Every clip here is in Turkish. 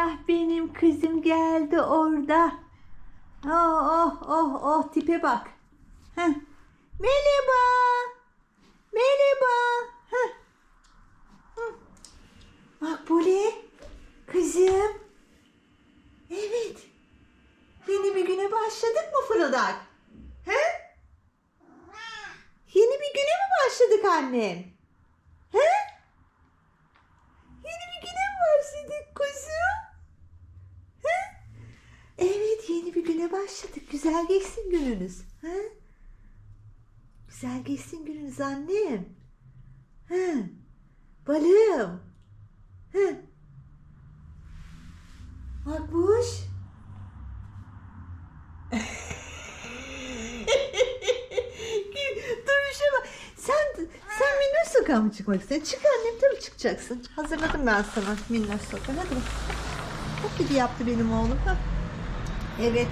Bismillah benim kızım geldi orada. Oh oh oh oh tipe bak. Heh. Merhaba. Merhaba. Heh. Hı. Makbule. Kızım. Evet. Yeni bir güne başladık mı fırıldak? He? Yeni bir güne mi başladık annem? He? Yeni bir güne mi başladık kuzum? He? Evet yeni bir güne başladık. Güzel geçsin gününüz. He? Güzel geçsin gününüz annem. He? Balım. He? Makbuş. Duruşa bak. Sen, sen minnoş sokağa mı çıkmak istiyorsun? Çık annem tabii çıkacaksın. Hazırladım ben sana minnoş sokağı. Hadi bak. Çok gibi yaptı benim oğlum. Ha. Evet.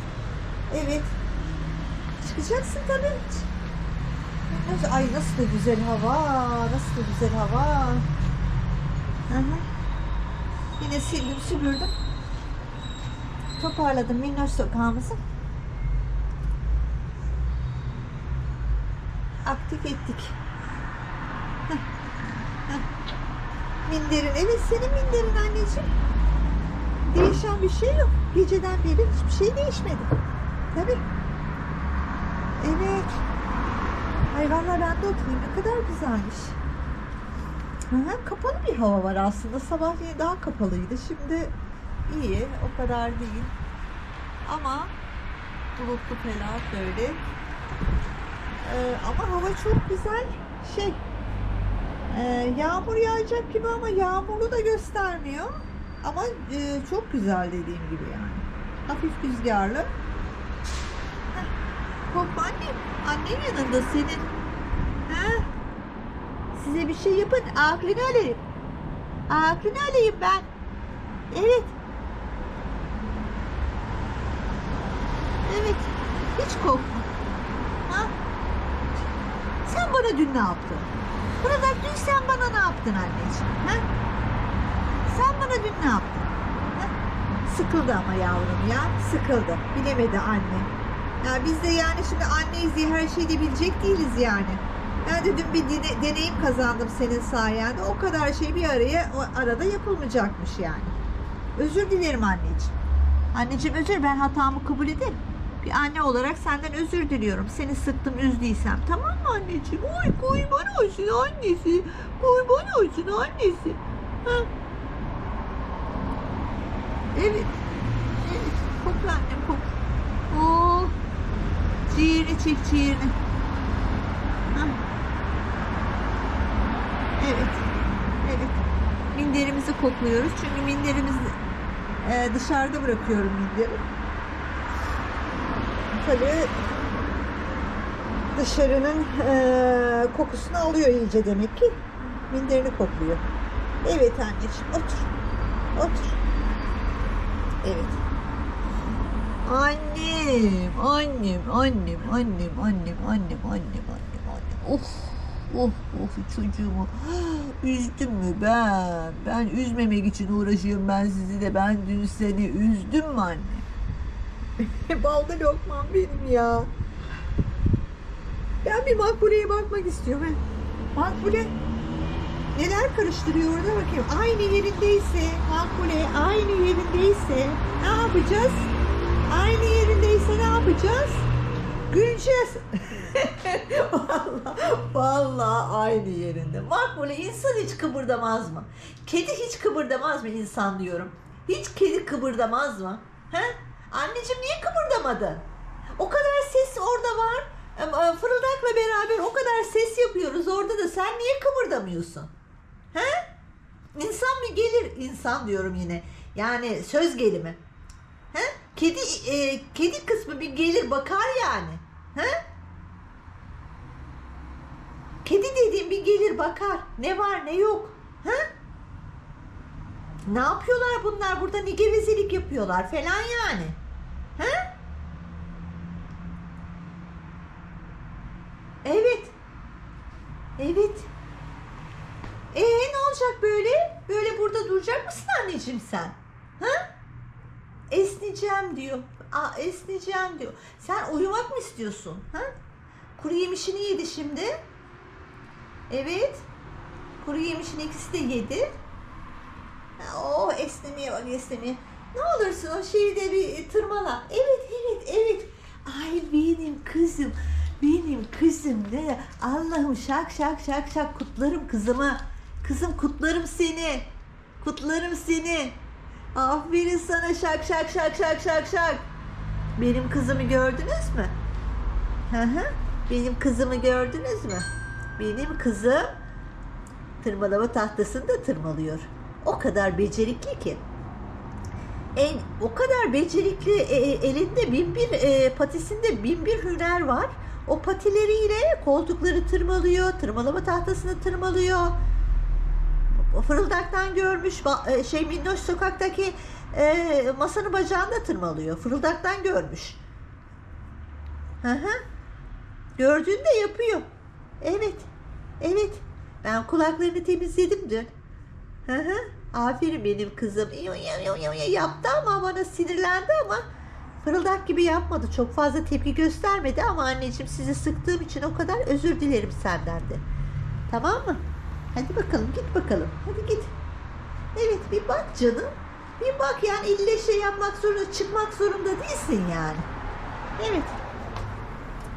Evet. Çıkacaksın tabii. Ay nasıl da güzel hava. Nasıl da güzel hava. Aha. Yine sildim süpürdüm. Toparladım minnoş sokağımızı. aktif ettik. Minderin, evet senin minderin anneciğim. Değişen bir şey yok. Geceden beri hiçbir şey değişmedi. Tabii. Evet. Ay vallahi ben de. Ne kadar güzelmiş. Hı, kapalı bir hava var aslında. Sabahleyin daha kapalıydı. Şimdi iyi. O kadar değil. Ama bulutlu falan böyle. Ee, ama hava çok güzel. Şey, e, yağmur yağacak gibi ama yağmuru da göstermiyor. Ama e, çok güzel dediğim gibi yani. Hafif rüzgarlı. Korkma annem. Annen yanında senin. Ha? Size bir şey yapın. Aklını alayım. Aklını alayım ben. Evet. Evet. Hiç korkma. Ha? Sen bana dün ne yaptın? Burada dün sen bana ne yaptın anneciğim? Ha? Sen bana dün ne yaptın? Ha? Sıkıldı ama yavrum ya. Sıkıldı. Bilemedi anne. Ya biz de yani şimdi anneyiz diye her şeyi de bilecek değiliz yani. Ben de dün bir dene- deneyim kazandım senin sayende. O kadar şey bir araya arada yapılmayacakmış yani. Özür dilerim anneciğim. Anneciğim özür ben hatamı kabul ederim. Bir anne olarak senden özür diliyorum. Seni sıktım, üzdüysem. Tamam mı anneciğim? Oy kurban olsun annesi. Kurban olsun annesi. Ha? Evet. Evet. Kokla annem kok. Oo. Ciğerini çek ciğerini. Evet. Evet. Minderimizi kokluyoruz. Çünkü minderimizi e, dışarıda bırakıyorum minderi. Tabii dışarının e, kokusunu alıyor iyice demek ki. Minderini kokluyor. Evet anneciğim otur. Otur. Evet. Annem, annem, annem, annem, annem, annem, annem, annem, annem. Of, of, of çocuğumu üzdüm mü ben? Ben üzmemek için uğraşıyorum ben sizi de. Ben dün seni üzdüm mü anne? Balda lokmam benim ya. Ben bir Makbule'ye bakmak istiyorum. he. Makbule neler karıştırıyor orada bakayım. Aynı yerindeyse Makbule aynı yerindeyse ne yapacağız? Aynı yerindeyse ne yapacağız? Güleceğiz. vallahi, vallahi aynı yerinde. Makbule insan hiç kıpırdamaz mı? Kedi hiç kıpırdamaz mı insan diyorum. Hiç kedi kıpırdamaz mı? He? Anneciğim niye kıpırdamadın? O kadar ses orada var. E, Fırıldakla beraber o kadar ses yapıyoruz orada da sen niye kıpırdamıyorsun? He? İnsan mı gelir? İnsan diyorum yine. Yani söz gelimi. He? Kedi e, kedi kısmı bir gelir bakar yani. He? Kedi dediğim bir gelir bakar. Ne var ne yok. He? Ne yapıyorlar bunlar? Burada ne gevezelik yapıyorlar falan yani. He? Evet. Evet. Ee ne olacak böyle? Böyle burada duracak mısın anneciğim sen? Ha? esneyeceğim diyor. Aa, esneyeceğim diyor. Sen uyumak mı istiyorsun? Ha? Kuru yemişini yedi şimdi. Evet. Kuru yemişin ikisi de yedi. Ha, Oh esnemeye bak esnemeye. Ne olursun o şeyi de bir tırmala. Evet evet evet. Ay benim kızım. Benim kızım ne? Allah'ım şak şak şak şak kutlarım kızımı. Kızım kutlarım seni. Kutlarım seni. Aferin sana şak şak şak şak şak şak. Benim kızımı gördünüz mü? Hı hı. Benim kızımı gördünüz mü? Benim kızım tırmalama tahtasında tırmalıyor. O kadar becerikli ki. En, o kadar becerikli e, e, elinde bin bir e, patisinde bin bir hüner var. O patileriyle koltukları tırmalıyor, tırmalama tahtasını tırmalıyor. Fırıldaktan görmüş e, şey minnoş sokaktaki e, masanın bacağında tırmalıyor. Fırıldaktan görmüş. Hı hı. Gördüğünde yapıyor. Evet. Evet. Ben kulaklarını temizledim dün. Hı hı. Aferin benim kızım. Yaptı ama bana sinirlendi ama fırıldak gibi yapmadı. Çok fazla tepki göstermedi ama anneciğim sizi sıktığım için o kadar özür dilerim senden de. Tamam mı? Hadi bakalım git bakalım. Hadi git. Evet bir bak canım. Bir bak yani ille şey yapmak zorunda çıkmak zorunda değilsin yani. Evet.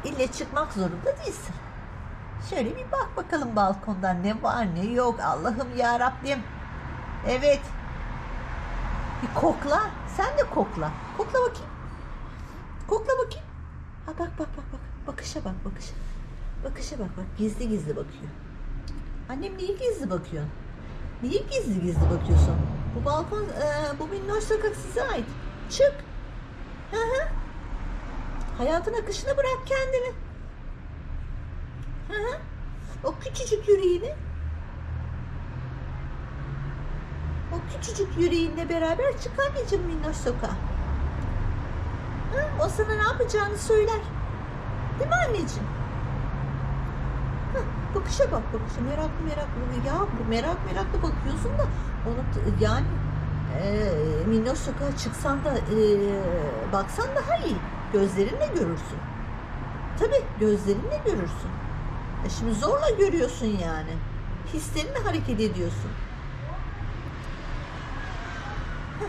İlle çıkmak zorunda değilsin. Şöyle bir bak bakalım balkondan ne var ne yok Allah'ım ya Rabbim. Evet. Bir kokla. Sen de kokla. Kokla bakayım. Kokla bakayım. Ha bak bak bak bak. Bakışa bak bakışa. Bakışa bak bak. Gizli gizli bakıyor. Annem niye gizli bakıyorsun? Niye gizli gizli bakıyorsun? Bu balkon, e, bu minnoş sokak size ait. Çık. Hı hı. Hayatın akışına bırak kendini. Hı hı. O küçücük yüreğini o küçücük yüreğinle beraber çık anneciğim minnoş sokağa. Hı? O sana ne yapacağını söyler. Değil mi anneciğim? Bakışa bak bakışa meraklı meraklı. Ya bu merak meraklı bakıyorsun da onu yani e, minnoş sokağa çıksan da e, baksan daha iyi. Gözlerinle görürsün. Tabii gözlerinle görürsün. E şimdi zorla görüyorsun yani. Hislerinle hareket ediyorsun. Heh.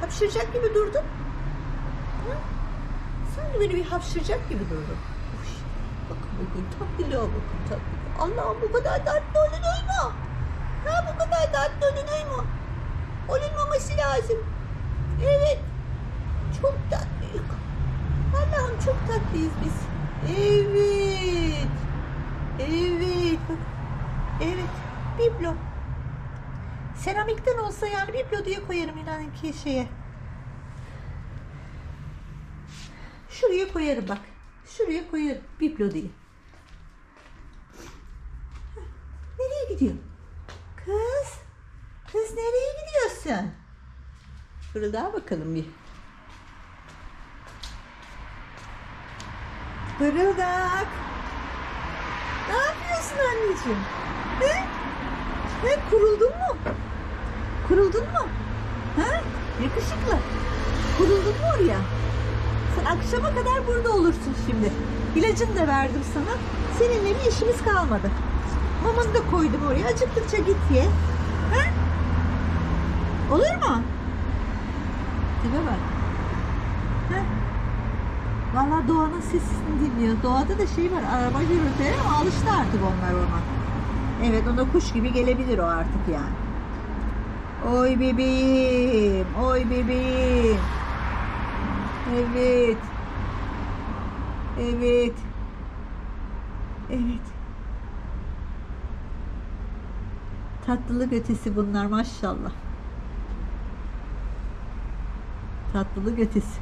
Hapşıracak gibi durdun. Hı? Sanki böyle bir hapşıracak gibi durdun. Bakın tatlılığa bakın tatlılığa. Allah'ım bu kadar tatlı olun oyma. Ha bu kadar tatlı olun oyma. Olunmaması lazım. Evet. Çok tatlıyız. Allah'ım çok tatlıyız biz. Evet. Evet. Evet. Biblo. Seramikten olsa yani biblo diye koyarım inanın ki şeye. Şuraya koyarım bak. Şuraya koyarım biblo diye. Heh, Gidiyorsun? Kız. Kız nereye gidiyorsun? Fırıldağa bakalım bir. Fırıldak. Ne yapıyorsun anneciğim? He? He, kuruldun mu? Kuruldun mu? Ha? Yakışıklı. Kuruldun mu oraya? Sen akşama kadar burada olursun şimdi. İlacını da verdim sana. Seninle bir işimiz kalmadı. Mamanı da koydum oraya. Acıktıkça git ye. Ha? Olur mu? Tipe bak. Ha? Valla doğanın sesini dinliyor. Doğada da şey var, araba gürültüleri ama alıştı artık onlar ona. Evet, ona kuş gibi gelebilir o artık yani. Oy bebeğim, oy bebeğim. Evet. Evet. Evet. Tatlılık ötesi bunlar maşallah. Tatlılık ötesi.